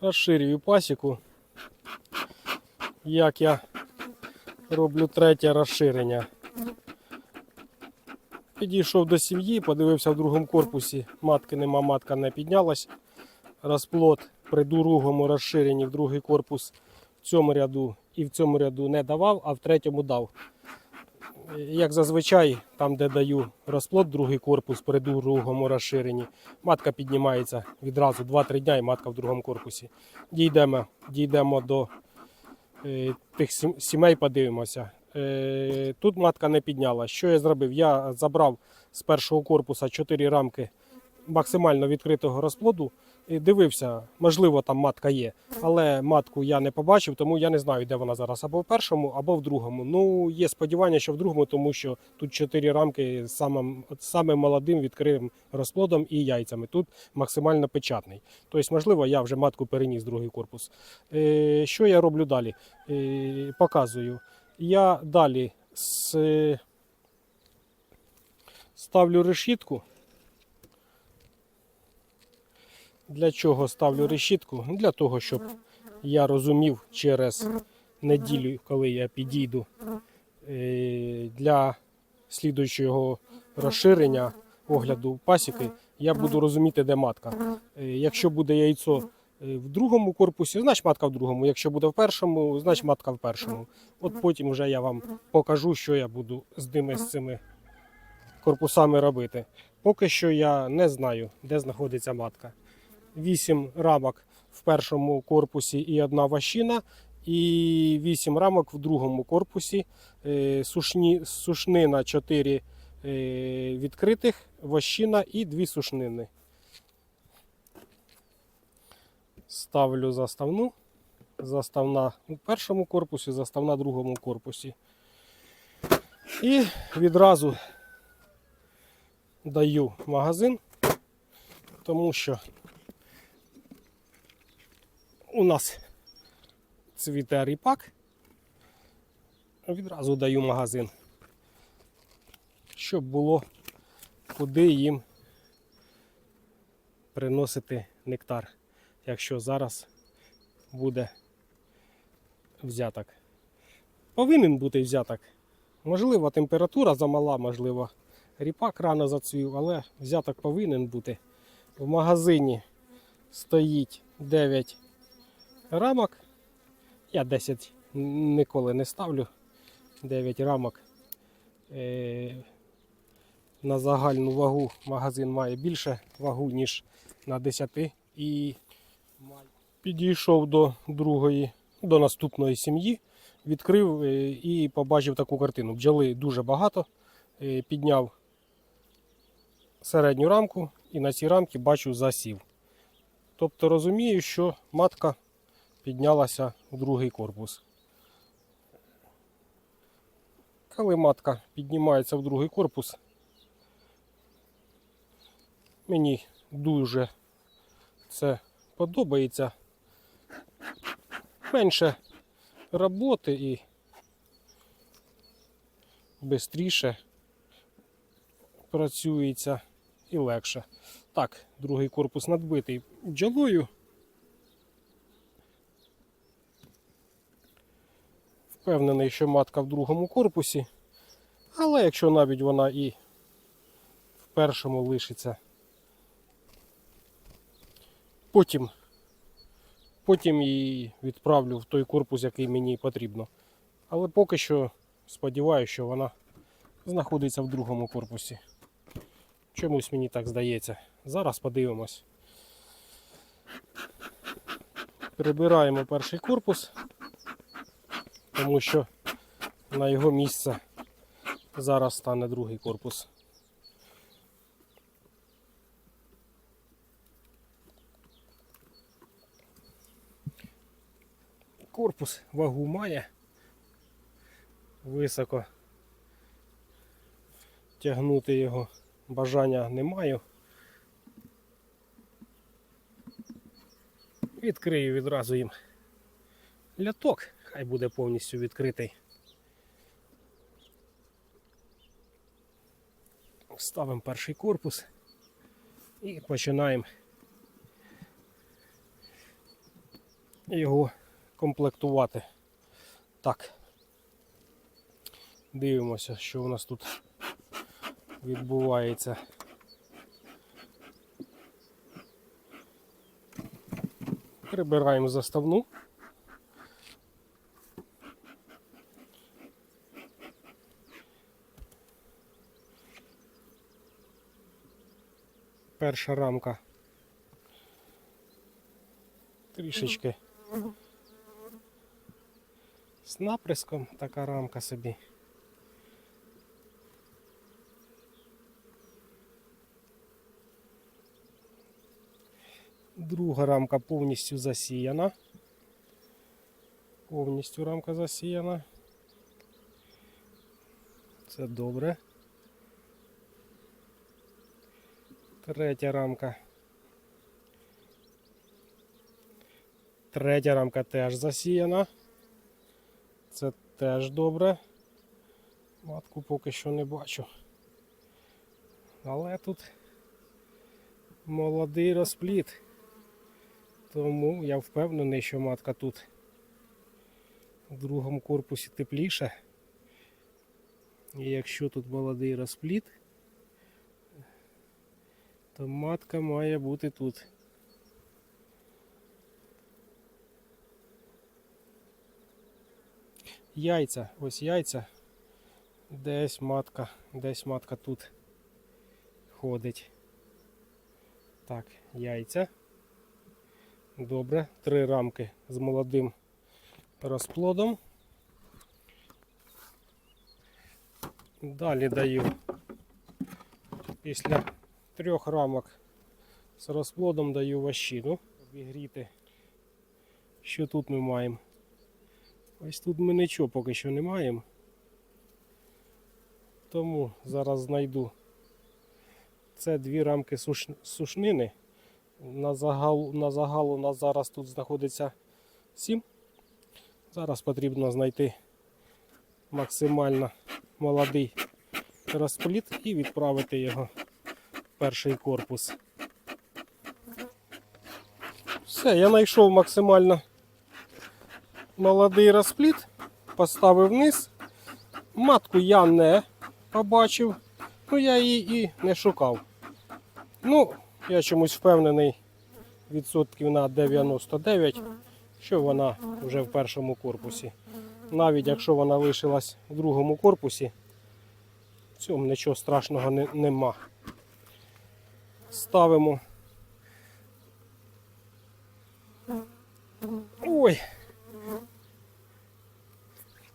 Розширюю пасіку. Як я роблю третє розширення. Підійшов до сім'ї, подивився в другому корпусі. Матки нема, матка не піднялась. Розплод при другому розширенні в другий корпус в цьому ряду і в цьому ряду не давав, а в третьому дав. Як зазвичай, там, де даю розплод, другий корпус при другому розширенні, матка піднімається відразу 2-3 дня і матка в другому корпусі. Дійдемо, дійдемо до е, тих сімей, подивимося. Е, тут матка не підняла. Що я зробив? Я забрав з першого корпуса 4 рамки максимально відкритого розплоду. І дивився, можливо, там матка є, але матку я не побачив, тому я не знаю, де вона зараз або в першому, або в другому. Ну, є сподівання, що в другому, тому що тут чотири рамки з самим, самим молодим відкритим розплодом і яйцями. Тут максимально печатний. Тобто, можливо, я вже матку переніс в другий корпус. Е, що я роблю далі? Е, показую. Я далі з, ставлю решітку. Для чого ставлю решітку? Для того, щоб я розумів через неділю, коли я підійду е, для слідуючого розширення огляду пасіки, я буду розуміти, де матка. Е, Якщо буде яйцо е, в другому корпусі, значить матка в другому. Якщо буде в першому, значить матка в першому. От потім вже я вам покажу, що я буду з ними з цими корпусами робити. Поки що я не знаю, де знаходиться матка. 8 рамок в першому корпусі і одна ващина, і 8 рамок в другому корпусі. Е, Сушні, сушнина 4 е, відкритих, ващина і 2 сушнини. Ставлю заставну. Заставна у першому корпусі, заставна в другому корпусі. І відразу даю магазин, тому що у нас цвіте ріпак. Відразу даю магазин, щоб було куди їм приносити нектар, якщо зараз буде взяток. Повинен бути взяток. Можливо, температура замала, можливо, ріпак рано зацвів, але взяток повинен бути. В магазині стоїть 9 рамок. Я 10 ніколи не ставлю. 9 рамок. Е, на загальну вагу магазин має більше вагу, ніж на 10. І підійшов до другої, до наступної сім'ї, відкрив е, і побачив таку картину. Бджоли дуже багато. Е, Підняв середню рамку і на цій рамці бачу засів. Тобто розумію, що матка піднялася в другий корпус. Коли матка піднімається в другий корпус, мені дуже це подобається. Менше роботи і швидше працюється і легше. Так, другий корпус надбитий бджолою. Впевнений, що матка в другому корпусі. Але якщо навіть вона і в першому лишиться, потім, потім її відправлю в той корпус, який мені потрібно. Але поки що сподіваюся, що вона знаходиться в другому корпусі. Чомусь мені так здається. Зараз подивимось. Прибираємо перший корпус тому що на його місце зараз стане другий корпус. Корпус вагу має високо тягнути його бажання не маю. Відкрию відразу їм ляток, хай буде повністю відкритий. Ставимо перший корпус і починаємо його комплектувати. Так. Дивимося, що у нас тут відбувається. Прибираємо заставну. Перша рамка. Трішечки. З наприском така рамка собі. Друга рамка повністю засіяна. Повністю рамка засіяна. Це добре. Третя рамка. Третя рамка теж засіяна. Це теж добре. Матку поки що не бачу. Але тут молодий розпліт. Тому я впевнений, що матка тут в другому корпусі тепліше. І якщо тут молодий розпліт, то матка має бути тут. Яйця, ось яйця. Десь матка, десь матка тут ходить. Так, яйця. Добре, три рамки з молодим розплодом. Далі даю після трьох рамок з розплодом даю ващину. Обігріти. Що тут ми маємо? Ось тут ми нічого поки що не маємо. Тому зараз знайду. Це дві рамки суш... сушнини. На загал, на загал у нас зараз тут знаходиться 7. Зараз потрібно знайти максимально молодий розпліт і відправити його перший корпус. Все, я знайшов максимально молодий розпліт, поставив вниз. Матку я не побачив, ну я її і не шукав. Ну, я чомусь впевнений відсотків на 99, що вона вже в першому корпусі. Навіть якщо вона лишилась в другому корпусі, в цьому нічого страшного не, нема. Ставимо. Ой.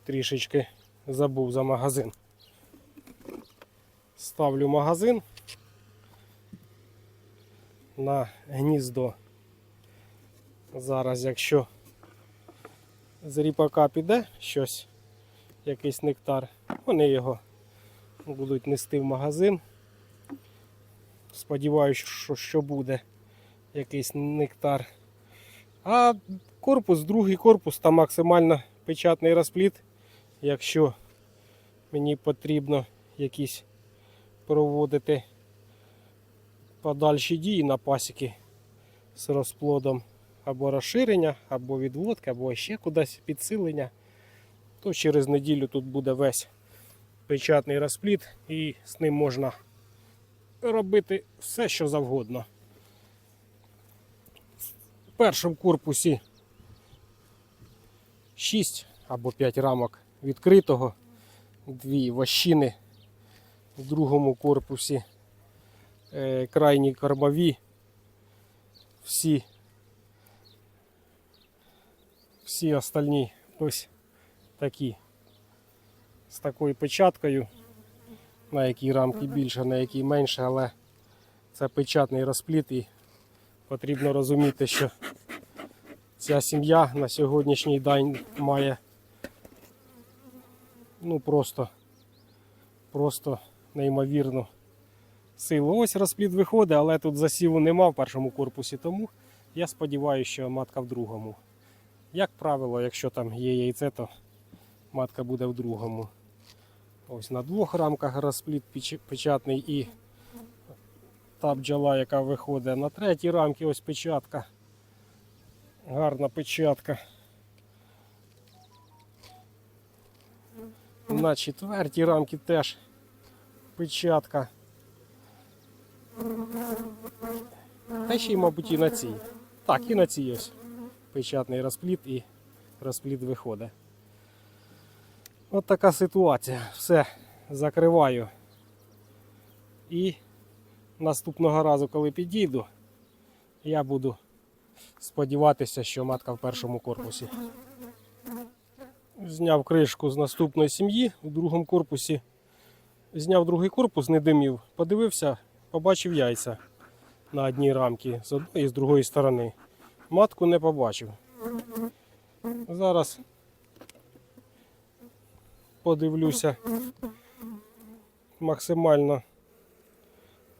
Трішечки забув за магазин. Ставлю магазин на гніздо. Зараз, якщо з ріпака піде щось, якийсь нектар, вони його будуть нести в магазин. Сподіваюсь, що, що буде якийсь нектар. А корпус, другий корпус, там максимально печатний розпліт. Якщо мені потрібно якісь проводити подальші дії на пасіки з розплодом або розширення, або відводки, або ще кудись підсилення, то через неділю тут буде весь печатний розпліт і з ним можна робити все, що завгодно. В першому корпусі 6 або 5 рамок відкритого, дві вощини. В другому корпусі е, крайні кормові, всі, всі остальні ось такі. З такою печаткою, на якій рамки більше, на якій менше, але це печатний розпліт і потрібно розуміти, що ця сім'я на сьогоднішній день має ну просто, просто неймовірну силу. Ось розплід виходить, але тут засіву нема в першому корпусі, тому я сподіваюся, що матка в другому. Як правило, якщо там є яйце, то матка буде в другому. Ось на двох рамках розплід печ- печатний і та бджола, яка виходить на третій рамці, ось печатка. Гарна печатка. На четвертій рамці теж печатка. Та ще й, мабуть, і на цій. Так, і на цій ось. Печатний розпліт і розпліт виходить. От така ситуація. Все, закриваю. І наступного разу, коли підійду, я буду сподіватися, що матка в першому корпусі. Зняв кришку з наступної сім'ї в другому корпусі. Зняв другий корпус, не димів, подивився, побачив яйця на одній рамці з одної і з другої сторони. Матку не побачив. Зараз подивлюся максимально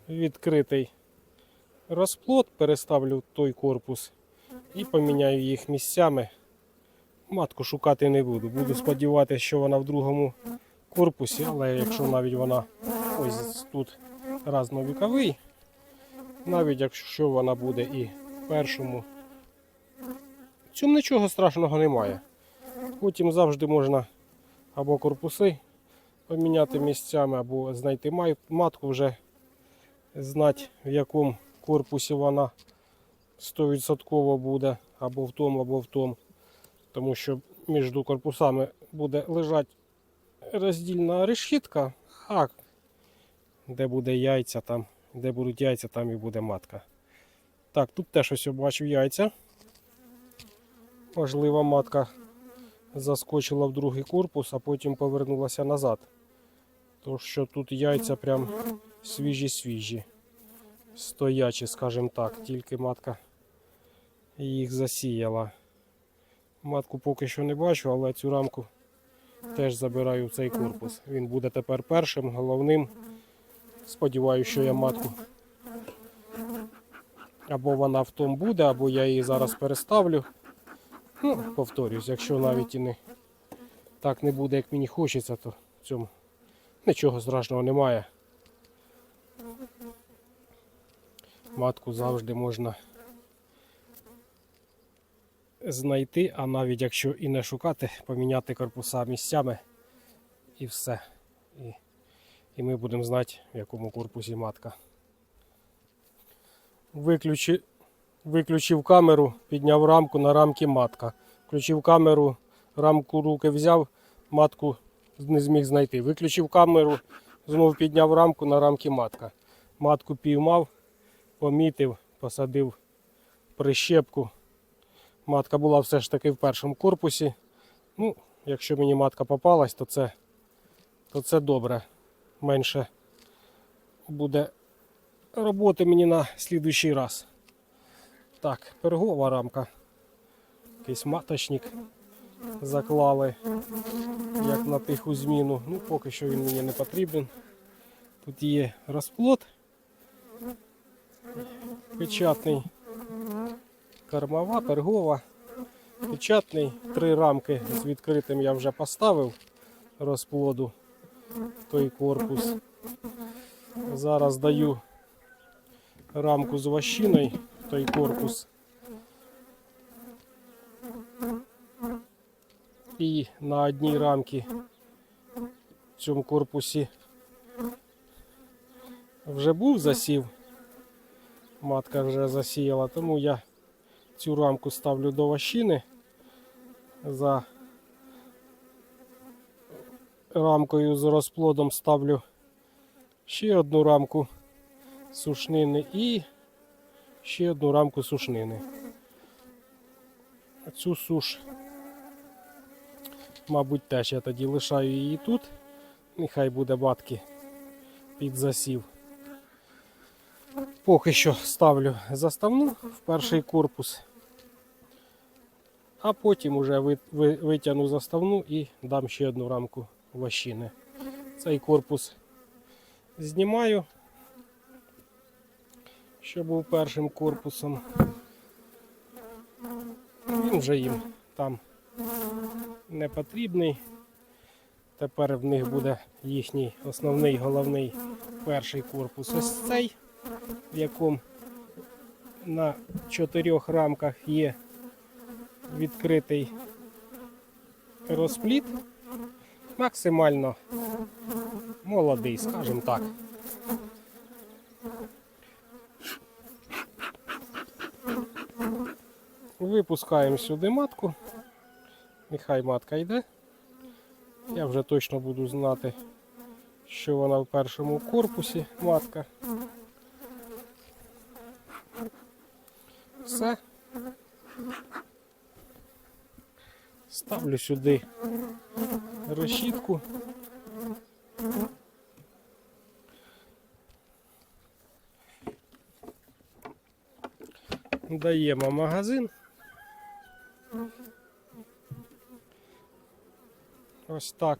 відкритий розплод, переставлю той корпус і поміняю їх місцями. Матку шукати не буду. Буду сподіватися, що вона в другому корпусі, але якщо навіть вона ось тут разновіковий, навіть якщо вона буде і в першому, в цьому нічого страшного немає. Потім завжди можна або корпуси поміняти місцями, або знайти матку вже знати, в якому корпусі вона 100% буде, або в тому, або в тому. Тому що між корпусами буде лежати роздільна решітка, а де буде яйця, там, де будуть яйця, там і буде матка. Так, тут теж ось я бачив яйця. Можливо, матка заскочила в другий корпус, а потім повернулася назад. Тому що тут яйця прям свіжі-свіжі. Стоячі, скажімо так, тільки матка їх засіяла. Матку поки що не бачу, але цю рамку теж забираю в цей корпус. Він буде тепер першим, головним. Сподіваюся, що я матку. Або вона в тому буде, або я її зараз переставлю. Ну, повторюсь, якщо навіть і не так не буде, як мені хочеться, то в цьому нічого страшного немає. Матку завжди можна знайти, а навіть якщо і не шукати, поміняти корпуса місцями і все. І, і ми будемо знати, в якому корпусі матка. Виключи, виключив камеру, підняв рамку на рамки матка. Включив камеру, рамку руки взяв, матку не зміг знайти. Виключив камеру, знову підняв рамку на рамки матка. Матку піймав, помітив, посадив прищепку. Матка була все ж таки в першому корпусі. Ну, якщо мені матка попалась, то це, то це добре. Менше буде роботи мені на слідуючий раз. Так, пергова рамка. Якийсь маточник заклали, як на тиху зміну. Ну, поки що він мені не потрібен. Тут є розплод печатний, кормова, пергова, печатний. Три рамки з відкритим я вже поставив розплоду в той корпус. Зараз даю рамку з ващиною той корпус. І на одній рамці в цьому корпусі вже був засів. Матка вже засіяла, тому я цю рамку ставлю до ващини. За рамкою з розплодом ставлю ще одну рамку сушнини і ще одну рамку сушнини. Цю суш, мабуть, теж я тоді лишаю її тут. Нехай буде батки під засів. Поки що ставлю заставну в перший корпус, а потім ви- витягну заставну і дам ще одну рамку ващини. Цей корпус знімаю, що був першим корпусом. Він вже їм там не потрібний. Тепер в них буде їхній основний головний перший корпус. Ось цей в якому на чотирьох рамках є відкритий розпліт. Максимально молодий, скажімо так. Випускаємо сюди матку. Нехай матка йде. Я вже точно буду знати, що вона в першому корпусі матка. Все. Ставлю сюди решітку. Даємо магазин. Ось так.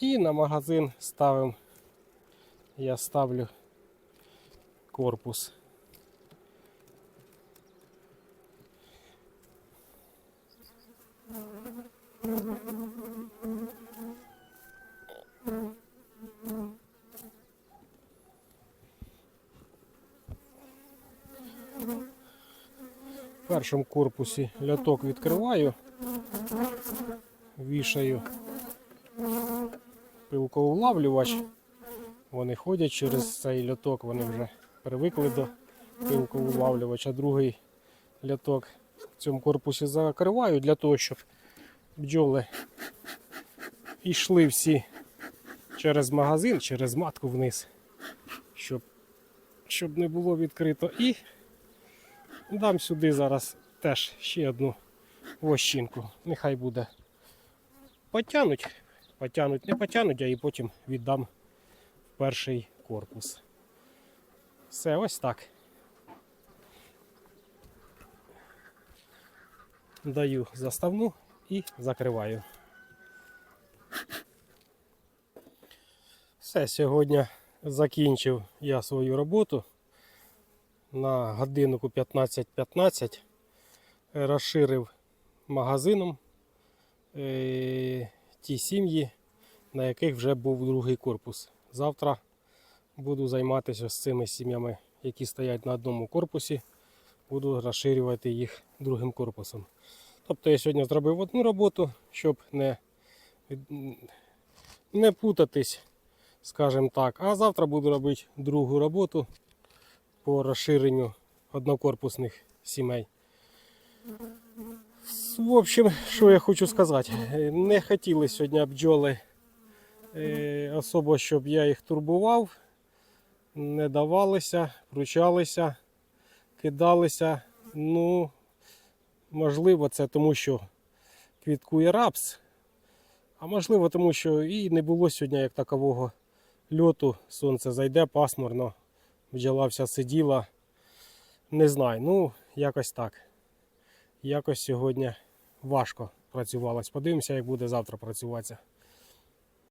І на магазин ставимо. Я ставлю корпус. Першому корпусі ляток відкриваю, вішаю пилковулавлювач. Вони ходять через цей льоток, вони вже привикли до пилковулавлювача. Другий льоток в цьому корпусі закриваю для того, щоб бджоли йшли всі через магазин, через матку вниз, щоб, щоб не було відкрито. І дам сюди зараз теж ще одну вощинку. Нехай буде потянуть, потянуть, не потянуть, а і потім віддам в перший корпус. Все, ось так. Даю заставну і закриваю. Все, сьогодні закінчив я свою роботу на годиннику 15.15 розширив магазином е, ті сім'ї, на яких вже був другий корпус. Завтра буду займатися з цими сім'ями, які стоять на одному корпусі. Буду розширювати їх другим корпусом. Тобто я сьогодні зробив одну роботу, щоб не, не путатись, скажімо так. А завтра буду робити другу роботу по розширенню однокорпусних сімей. В общем, що я хочу сказати, не хотіли сьогодні бджоли е, особо, щоб я їх турбував, не давалися, пручалися, кидалися. Ну, можливо, це тому, що квіткує рапс, а можливо, тому що і не було сьогодні як такового льоту. Сонце зайде пасмурно, бджола вся сиділа. Не знаю, ну якось так. Якось сьогодні важко працювалось. Подивимося, як буде завтра працюватися.